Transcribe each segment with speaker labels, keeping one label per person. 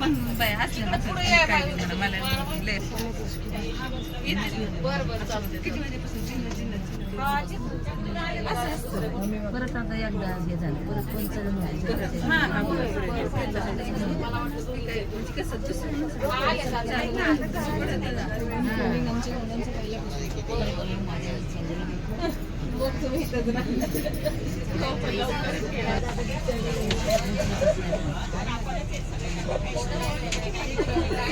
Speaker 1: पण असलं ना मला लय येते. किती वाजेपासून जिल्हा जिल्हा जिल्हा
Speaker 2: परत आता एकदा हे. झालं परत पंचायत व्हायचं
Speaker 1: बरोबर आहे. ते काय, म्हणजे कसं दुसरं नसतं. चालू आहे. परत येणार.
Speaker 3: आपल्या गाडीतले आले का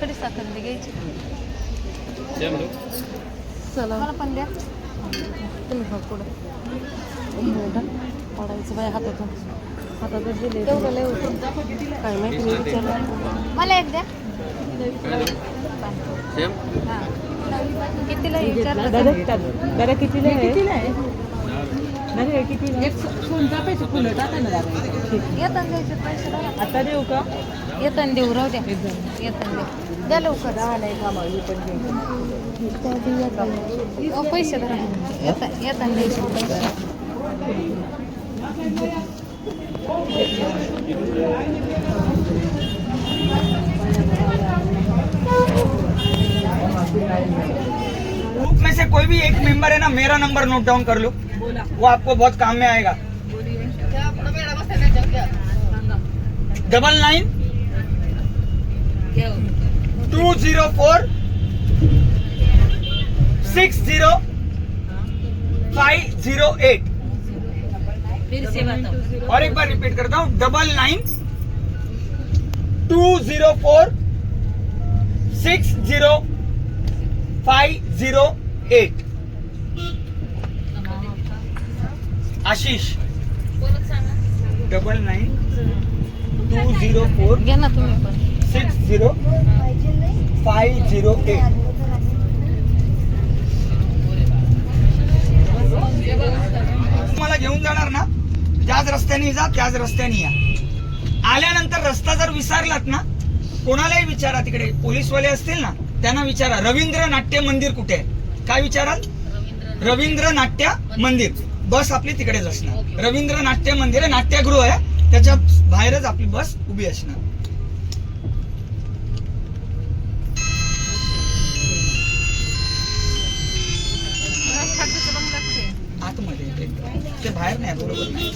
Speaker 2: कडे साखर घ्यायची. चला मला पण द्या तुम्ही बघ पुढं. मोठा पडायचं बाय हातातून. हातातच दिले काय माहिती मला एक द्या. सेम दादा
Speaker 4: दादा कितीला आहे? कितीला
Speaker 2: एक सोनचा पैसे फुलं
Speaker 4: आता देऊ का?
Speaker 2: येताना देऊ राहू द्या. येताना द्या लवकर. राहायला एक पण पैसे धरा येता द्यायचे पैसे.
Speaker 3: कोई भी एक मेंबर है ना मेरा नंबर नोट डाउन कर लो। वो आपको बहुत काम में आएगा। Double nine two zero four six zero five zero eight और एक बार रिपीट करता हूँ। Double nine two zero four six zero five zero eight Ashish. Double nine two zero four
Speaker 2: घ्या ना तुम्ही पण.
Speaker 3: Six zero five zero eight तुम्हाला घेऊन जाणार ना? त्याच रस्त्याने जा त्याच रस्त्याने या. आल्यानंतर रस्ता जर विसरलात ना कोणालाही विचारा तिकडे. पोलीसवाले असतील ना त्यांना विचारा रवींद्र नाट्य मंदिर कुठे आहे? काय विचाराल? रवींद्र नाट्य मंदिर. बस आपली तिकडेच असणार. रवींद्र नाट्य मंदिर आहे नाट्यगृह आहे. त्याच्या बाहेरच आपली बस उभी असणार. आतमध्ये ते. बाहेर नाही बरोबर नाही.